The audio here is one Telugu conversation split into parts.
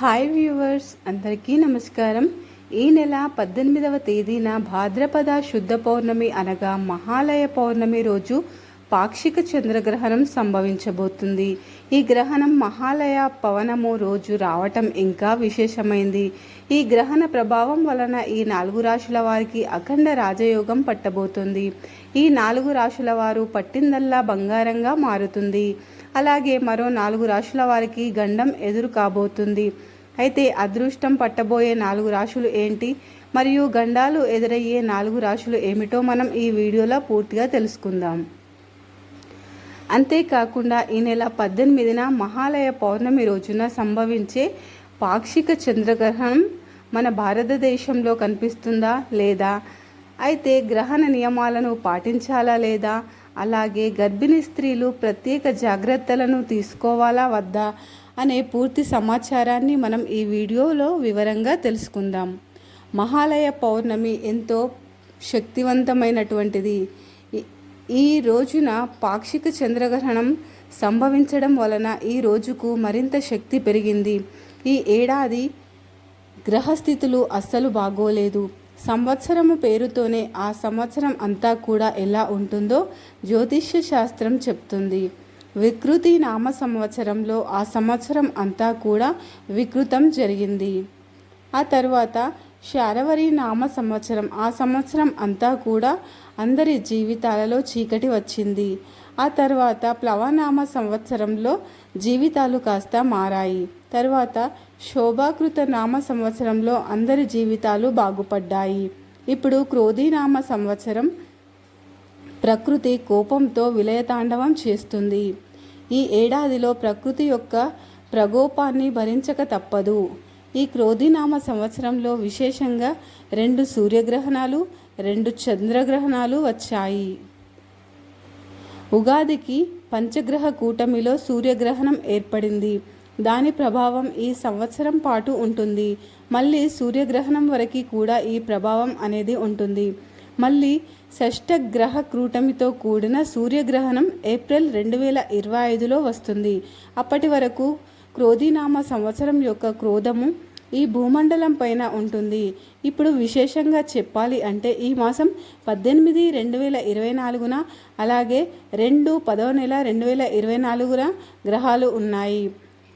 హాయ్ వ్యూవర్స్ అందరికీ నమస్కారం. ఈ నెల పద్దెనిమిదవ తేదీన భాద్రపద శుద్ధ పౌర్ణమి అనగా మహాలయ పౌర్ణమి రోజు పాక్షిక చంద్రగ్రహణం సంభవించబోతుంది. ఈ గ్రహణం మహాలయ పవనము రోజు రావటం ఇంకా విశేషమైంది. ఈ గ్రహణ ప్రభావం వలన ఈ నాలుగు రాశుల వారికి అఖండ రాజయోగం పట్టబోతుంది. ఈ నాలుగు రాశుల వారు పట్టిందల్లా బంగారంగా మారుతుంది. అలాగే మరో నాలుగు రాశుల వారికి గండం ఎదురు కాబోతుంది. అయితే అదృష్టం పట్టబోయే నాలుగు రాశులు ఏంటి? మరియు గండాలు ఎదురయ్యే నాలుగు రాశులు ఏమిటో మనం ఈ వీడియోలో పూర్తిగా తెలుసుకుందాం. అంతేకాకుండా ఈ నెల పద్దెనిమిదిన మహాలయ పౌర్ణమి రోజున సంభవించే పాక్షిక చంద్రగ్రహణం మన భారతదేశంలో కనిపిస్తుందా లేదా? అయితే గ్రహణ నియమాలను పాటించాలా లేదా? అలాగే గర్భిణీ స్త్రీలు ప్రత్యేక జాగ్రత్తలను తీసుకోవాలా వద్దా అనే పూర్తి సమాచారాన్ని మనం ఈ వీడియోలో వివరంగా తెలుసుకుందాం. మహాలయ పౌర్ణమి ఎంతో శక్తివంతమైనటువంటిది. ఈ- రోజున పాక్షిక చంద్రగ్రహణం సంభవించడం వలన ఈ రోజుకు మరింత శక్తి పెరిగింది. ఈ ఏడాది గ్రహస్థితులు అస్సలు బాగోలేదు. సంవత్సరము పేరుతోనే ఆ సంవత్సరం అంతా కూడా ఎలా ఉంటుందో జ్యోతిష్య శాస్త్రం చెప్తుంది. వికృతి నామ సంవత్సరంలో ఆ సంవత్సరం అంతా కూడా వికృతం జరిగింది. ఆ తర్వాత శారవరి నామ సంవత్సరం ఆ సంవత్సరం అంతా కూడా అందరి జీవితాలలో చీకటి వచ్చింది. ఆ తర్వాత ప్లవనామ సంవత్సరంలో జీవితాలు కాస్త మారాయి. తర్వాత శోభాకృత నామ సంవత్సరంలో అందరి జీవితాలు బాగుపడ్డాయి. ఇప్పుడు క్రోధీనామ సంవత్సరం ప్రకృతి కోపంతో విలయతాండవం చేస్తుంది. ఈ ఏడాదిలో ప్రకృతి యొక్క ప్రకోపాన్ని భరించక తప్పదు. ఈ క్రోధినామ సంవత్సరంలో విశేషంగా రెండు సూర్యగ్రహణాలు రెండు చంద్రగ్రహణాలు వచ్చాయి. ఉగాదికి పంచగ్రహ కూటమిలో సూర్యగ్రహణం ఏర్పడింది. దాని ప్రభావం ఈ సంవత్సరం పాటు ఉంటుంది. మళ్ళీ సూర్యగ్రహణం వరకు కూడా ఈ ప్రభావం అనేది ఉంటుంది. మళ్ళీ షష్ఠ గ్రహ కూటమితో కూడిన సూర్యగ్రహణం ఏప్రిల్ రెండు వేల ఇరవై ఐదులో వస్తుంది. అప్పటి వరకు క్రోధినామ సంవత్సరం యొక్క క్రోధము ఈ భూమండలం పైన ఉంటుంది. ఇప్పుడు విశేషంగా చెప్పాలి అంటే ఈ మాసం పద్దెనిమిది రెండు వేల ఇరవై నాలుగున అలాగే రెండు పదవ నెల రెండు వేల ఇరవై నాలుగున గ్రహాలు ఉన్నాయి.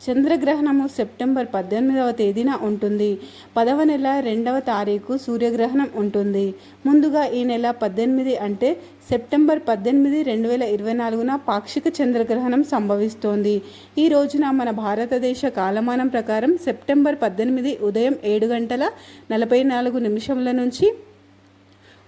చంద్రగ్రహణము సెప్టెంబర్ పద్దెనిమిదవ తేదీన ఉంటుంది. పదవ నెల రెండవ తారీఖు సూర్యగ్రహణం ఉంటుంది. ముందుగా ఈ నెల పద్దెనిమిది అంటే సెప్టెంబర్ పద్దెనిమిది రెండు వేల ఇరవై నాలుగున పాక్షిక చంద్రగ్రహణం సంభవిస్తోంది. ఈ రోజున మన భారతదేశ కాలమానం ప్రకారం సెప్టెంబర్ పద్దెనిమిది ఉదయం ఏడు గంటల నలభై నాలుగు నిమిషముల నుంచి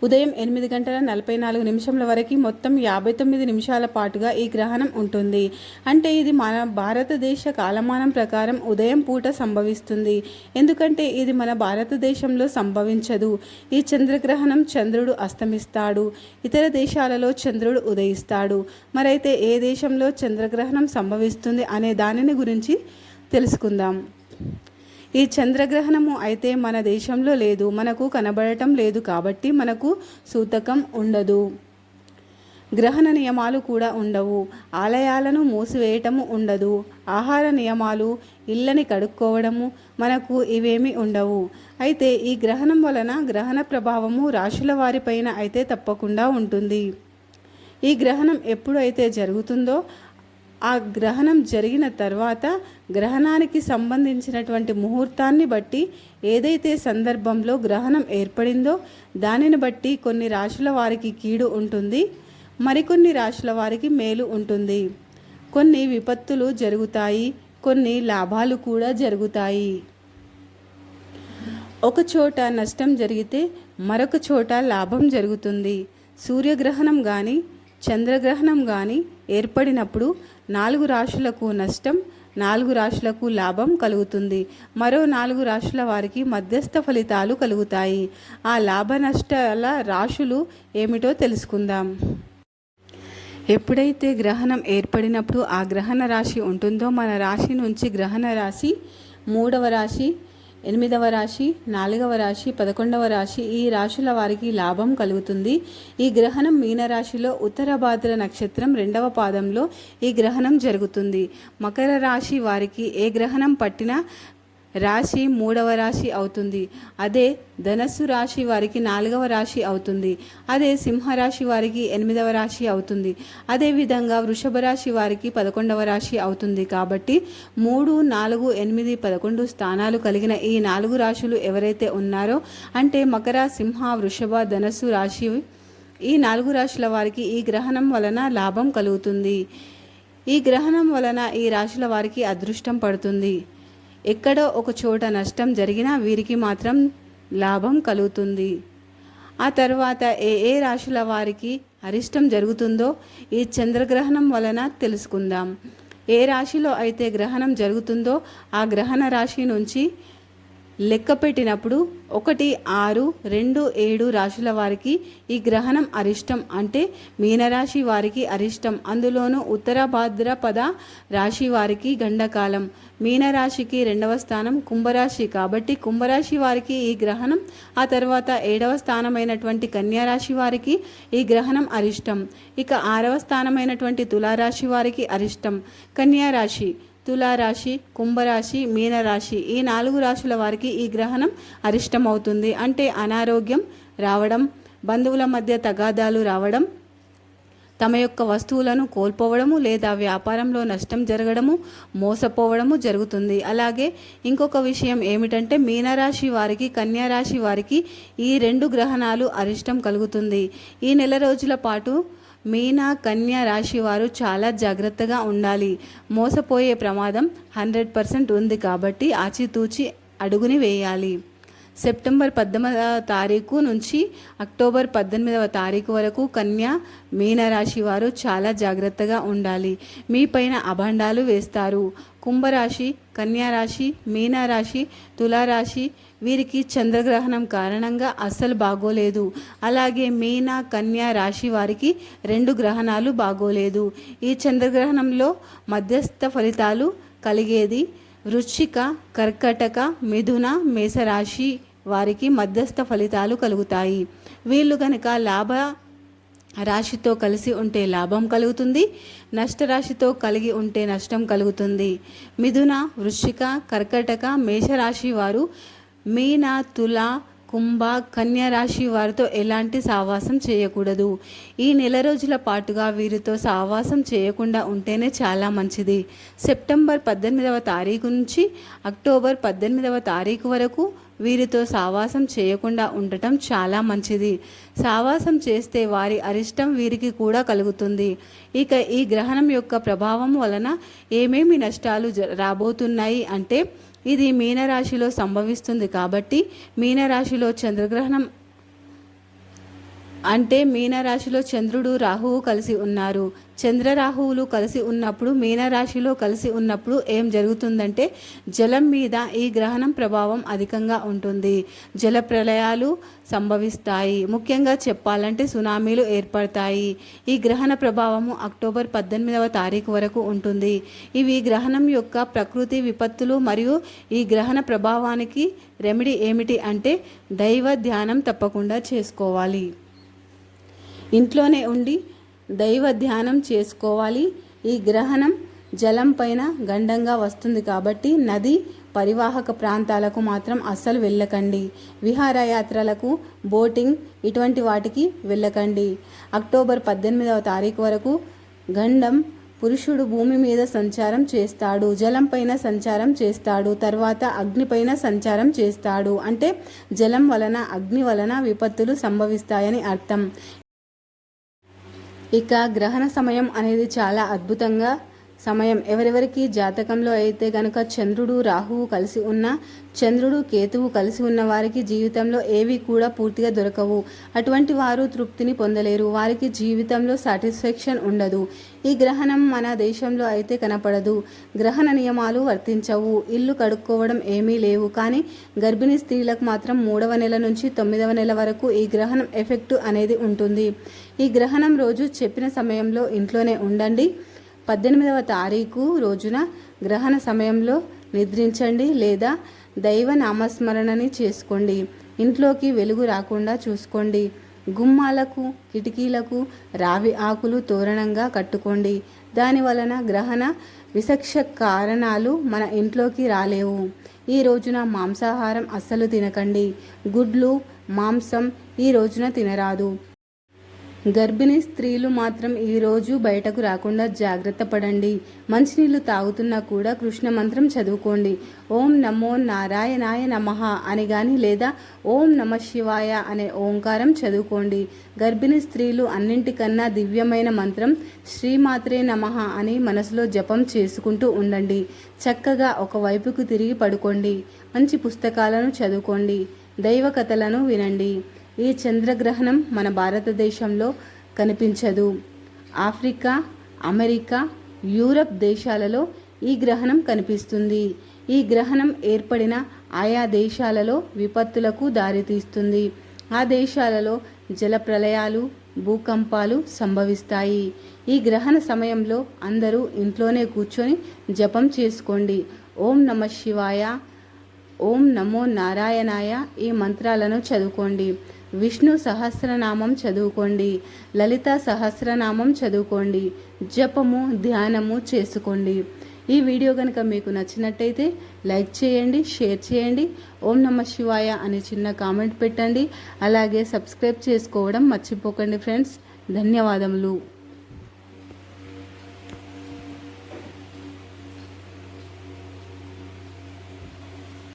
ఉదయం ఎనిమిది గంటల నలభై నాలుగు నిమిషముల వరకు మొత్తం యాభై తొమ్మిది నిమిషాల పాటుగా ఈ గ్రహణం ఉంటుంది. అంటే ఇది మన భారతదేశ కాలమానం ప్రకారం ఉదయం పూట సంభవిస్తుంది. ఎందుకంటే ఇది మన భారతదేశంలో సంభవించదు. ఈ చంద్రగ్రహణం చంద్రుడు అస్తమిస్తాడు. ఇతర దేశాలలో చంద్రుడు ఉదయిస్తాడు. మరైతే ఏ దేశంలో చంద్రగ్రహణం సంభవిస్తుంది అనే దానిని గురించి తెలుసుకుందాం. ఈ చంద్రగ్రహణము అయితే మన దేశంలో లేదు మనకు కనబడటం లేదు కాబట్టి మనకు సూతకం ఉండదు. గ్రహణ నియమాలు కూడా ఉండవు. ఆలయాలను మూసివేయటము ఉండదు. ఆహార నియమాలు ఇళ్ళని కడుక్కోవడము మనకు ఇవేమీ ఉండవు. అయితే ఈ గ్రహణం వలన గ్రహణ ప్రభావము రాశుల వారిపైన అయితే తప్పకుండా ఉంటుంది. ఈ గ్రహణం ఎప్పుడైతే జరుగుతుందో ఆ గ్రహణం జరిగిన తర్వాత గ్రహణానికి సంబంధించినటువంటి ముహూర్తాన్ని బట్టి ఏదైతే సందర్భంలో గ్రహణం ఏర్పడిందో దానిని బట్టి కొన్ని రాశుల వారికి కీడు ఉంటుంది మరికొన్ని రాశుల వారికి మేలు ఉంటుంది. కొన్ని విపత్తులు జరుగుతాయి కొన్ని లాభాలు కూడా జరుగుతాయి. ఒక చోట నష్టం జరిగితే మరొక చోట లాభం జరుగుతుంది. సూర్యగ్రహణం కానీ చంద్రగ్రహణం కానీ ఏర్పడినప్పుడు నాలుగు రాశులకు నష్టం నాలుగు రాశులకు లాభం కలుగుతుంది. మరో నాలుగు రాశుల వారికి మధ్యస్థ ఫలితాలు కలుగుతాయి. ఆ లాభ నష్టాల రాశులు ఏమిటో తెలుసుకుందాం. ఎప్పుడైతే గ్రహణం ఏర్పడినప్పుడు ఆ గ్రహణ రాశి ఉంటుందో మన రాశి నుంచి గ్రహణ రాశి మూడవ రాశి ఎనిమిదవ రాశి నాలుగవ రాశి పదకొండవ రాశి ఈ రాశుల వారికి లాభం కలుగుతుంది. ఈ గ్రహణం మీనరాశిలో ఉత్తర భాద్ర నక్షత్రం రెండవ పాదంలో ఈ గ్రహణం జరుగుతుంది. మకర రాశి వారికి ఏ గ్రహణం పట్టినా రాశి మూడవ రాశి అవుతుంది. అదే ధనస్సు రాశి వారికి నాలుగవ రాశి అవుతుంది. అదే సింహరాశి వారికి ఎనిమిదవ రాశి అవుతుంది. అదేవిధంగా వృషభ రాశి వారికి పదకొండవ రాశి అవుతుంది. కాబట్టి మూడు నాలుగు ఎనిమిది పదకొండు స్థానాలు కలిగిన ఈ నాలుగు రాశులు ఎవరైతే ఉన్నారో అంటే మకర సింహ వృషభ ధనస్సు రాశి ఈ నాలుగు రాశుల వారికి ఈ గ్రహణం వలన లాభం కలుగుతుంది. ఈ గ్రహణం వలన ఈ రాశుల వారికి అదృష్టం పడుతుంది. ఎక్కడో ఒక చోట నష్టం జరిగినా వీరికి మాత్రం లాభం కలుగుతుంది. ఆ తర్వాత ఏ ఏ రాశుల వారికి అరిష్టం జరుగుతుందో ఈ చంద్రగ్రహణం వలన తెలుసుకుందాం. ఏ రాశిలో అయితే గ్రహణం జరుగుతుందో ఆ గ్రహణ రాశి నుంచి లెక్క పెట్టినప్పుడు ఒకటి ఆరు రెండు ఏడు రాశుల వారికి ఈ గ్రహణం అరిష్టం అంటే మీనరాశి వారికి అరిష్టం. అందులోనూ ఉత్తర భాద్రపద రాశి వారికి గండకాలం. మీనరాశికి రెండవ స్థానం కుంభరాశి కాబట్టి కుంభరాశి వారికి ఈ గ్రహణం ఆ తర్వాత ఏడవ స్థానమైనటువంటి కన్యారాశి వారికి ఈ గ్రహణం అరిష్టం. ఇక ఆరవ స్థానమైనటువంటి తులారాశి వారికి అరిష్టం. కన్యారాశి తులారాశి కుంభరాశి మీనరాశి ఈ నాలుగు రాశుల వారికి ఈ గ్రహణం అరిష్టమవుతుంది. అంటే అనారోగ్యం రావడం బంధువుల మధ్య తగాదాలు రావడం తమ యొక్క వస్తువులను కోల్పోవడము లేదా వ్యాపారంలో నష్టం జరగడము మోసపోవడము జరుగుతుంది. అలాగే ఇంకొక విషయం ఏమిటంటే మీనరాశి వారికి కన్యారాశి వారికి ఈ రెండు గ్రహణాలు అరిష్టం కలుగుతుంది. ఈ నెల రోజుల పాటు మీన కన్య రాశి వారు చాలా జాగ్రత్తగా ఉండాలి. మోసపోయే ప్రమాదం హండ్రెడ్ పర్సెంట్ ఉంది కాబట్టి ఆచితూచి అడుగుని వేయాలి. సెప్టెంబర్ పద్దెనిమిదవ తారీఖు నుంచి అక్టోబర్ పద్దెనిమిదవ తారీఖు వరకు కన్యా మీనరాశి వారు చాలా జాగ్రత్తగా ఉండాలి. మీ పైన అభండాలు వేస్తారు. కుంభరాశి కన్యారాశి మీనరాశి తులారాశి వీరికి చంద్రగ్రహణం కారణంగా అస్సలు బాగోలేదు. అలాగే మీన కన్యా రాశి వారికి రెండు గ్రహణాలు బాగోలేదు. ఈ చంద్రగ్రహణంలో మధ్యస్థ ఫలితాలు కలిగేది వృశ్చిక కర్కటక మిథున మేషరాశి వారికి మధ్యస్థ ఫలితాలు కలుగుతాయి. వీళ్ళు కనుక లాభ రాశితో కలిసి ఉంటే లాభం కలుగుతుంది. నష్టరాశితో కలిగి ఉంటే నష్టం కలుగుతుంది. మిథున వృశ్చిక కర్కటక మేషరాశి వారు మీన తుల కుంభ కన్యా రాశి వారితో ఎలాంటి సావాసం చేయకూడదు. ఈ నెల రోజుల పాటుగా వీరితో సావాసం చేయకుండా ఉంటేనే చాలా మంచిది. సెప్టెంబర్ పద్దెనిమిదవ తారీఖు నుంచి అక్టోబర్ పద్దెనిమిదవ తారీఖు వరకు వీరితో సావాసం చేయకుండా ఉండటం చాలా మంచిది. సావాసం చేస్తే వారి అరిష్టం వీరికి కూడా కలుగుతుంది. ఇక ఈ గ్రహణం యొక్క ప్రభావం వలన ఏమేమి నష్టాలు జ రాబోతున్నాయి అంటే ఇది మీనరాశిలో సంభవిస్తుంది కాబట్టి మీనరాశిలో చంద్రగ్రహణం అంటే మీనరాశిలో చంద్రుడు రాహువు కలిసి ఉన్నారు. చంద్ర రాహువులు కలిసి ఉన్నప్పుడు మీనరాశిలో కలిసి ఉన్నప్పుడు ఏం జరుగుతుందంటే జలం మీద ఈ గ్రహణం ప్రభావం అధికంగా ఉంటుంది. జల ప్రళయాలు సంభవిస్తాయి. ముఖ్యంగా చెప్పాలంటే సునామీలు ఏర్పడతాయి. ఈ గ్రహణ ప్రభావము అక్టోబర్ పద్దెనిమిదవ తారీఖు వరకు ఉంటుంది. ఇవి గ్రహణం యొక్క ప్రకృతి విపత్తులు మరియు ఈ గ్రహణ ప్రభావానికి రెమెడీ ఏమిటి అంటే దైవ ధ్యానం తప్పకుండా చేసుకోవాలి. ఇంట్లోనే ఉండి దైవ ధ్యానం చేసుకోవాలి. ఈ గ్రహణం జలం పైన గండంగా వస్తుంది కాబట్టి నది పరివాహక ప్రాంతాలకు మాత్రం అస్సలు వెళ్ళకండి. విహారయాత్రలకు బోటింగ్ ఇటువంటి వాటికి వెళ్ళకండి. అక్టోబర్ పద్దెనిమిదవ తారీఖు వరకు గండం పురుషుడు భూమి మీద సంచారం చేస్తాడు. జలం పైన సంచారం చేస్తాడు. తర్వాత అగ్నిపైన సంచారం చేస్తాడు. అంటే జలం వలన అగ్ని వలన విపత్తులు సంభవిస్తాయని అర్థం. ఇక గ్రహణ సమయం అనేది చాలా అద్భుతంగా సమయం. ఎవరెవరికి జాతకంలో అయితే గనక చంద్రుడు రాహువు కలిసి ఉన్న చంద్రుడు కేతువు కలిసి ఉన్న వారికి జీవితంలో ఏవి కూడా పూర్తిగా దొరకవు. అటువంటి వారు తృప్తిని పొందలేరు. వారికి జీవితంలో సాటిస్ఫాక్షన్ ఉండదు. ఈ గ్రహణం మన దేశంలో అయితే కనపడదు. గ్రహణ నియమాలు వర్తించవు. ఇల్లు కడుక్కోవడం ఏమీ లేవు. కానీ గర్భిణీ స్త్రీలకు మాత్రం మూడవ నెల నుంచి తొమ్మిదవ నెల వరకు ఈ గ్రహణం ఎఫెక్ట్ అనేది ఉంటుంది. ఈ గ్రహణం రోజు చెప్పిన సమయంలో ఇంట్లోనే ఉండండి. పద్దెనిమిదవ తారీఖు రోజున గ్రహణ సమయంలో నిద్రించండి లేదా దైవ నామస్మరణని చేసుకోండి. ఇంట్లోకి వెలుగు రాకుండా చూసుకోండి. గుమ్మాలకు కిటికీలకు రావి ఆకులు తోరణంగా కట్టుకోండి. దాని వలన గ్రహణ విసక్ష కారణాలు మన ఇంట్లోకి రాలేవు. ఈ రోజున మాంసాహారం అస్సలు తినకండి. గుడ్లు మాంసం ఈ రోజున తినరాదు. గర్భిణీ స్త్రీలు మాత్రం ఈరోజు బయటకు రాకుండా జాగ్రత్త పడండి. మంచినీళ్ళు తాగుతున్నా కూడా కృష్ణ మంత్రం చదువుకోండి. ఓం నమో నారాయణాయ నమః అని కానీ లేదా ఓం నమ శివాయ అనే ఓంకారం చదువుకోండి. గర్భిణీ స్త్రీలు అన్నింటికన్నా దివ్యమైన మంత్రం శ్రీమాత్రే నమః అని మనసులో జపం చేసుకుంటూ ఉండండి. చక్కగా ఒకవైపుకు తిరిగి పడుకోండి. మంచి పుస్తకాలను చదువుకోండి. దైవ కథలను వినండి. ఈ చంద్రగ్రహణం మన భారతదేశంలో కనిపించదు. ఆఫ్రికా అమెరికా యూరప్ దేశాలలో ఈ గ్రహణం కనిపిస్తుంది. ఈ గ్రహణం ఏర్పడిన ఆయా దేశాలలో విపత్తులకు దారితీస్తుంది. ఆ దేశాలలో జలప్రలయాలు భూకంపాలు సంభవిస్తాయి. ఈ గ్రహణ సమయంలో అందరూ ఇంట్లోనే కూర్చొని జపం చేసుకోండి. ఓం నమ శివాయ ఓం నమో నారాయణాయ ఈ మంత్రాలను చదువుకోండి. విష్ణు సహస్రనామం చదువుకోండి. లలిత సహస్రనామం చదువుకోండి. జపము ధ్యానము చేసుకోండి. ఈ వీడియో కనుక మీకు నచ్చినట్టయితే లైక్ చేయండి షేర్ చేయండి. ఓం నమ శివాయ అని చిన్న కామెంట్ పెట్టండి. అలాగే సబ్స్క్రైబ్ చేసుకోవడం మర్చిపోకండి ఫ్రెండ్స్. ధన్యవాదములు.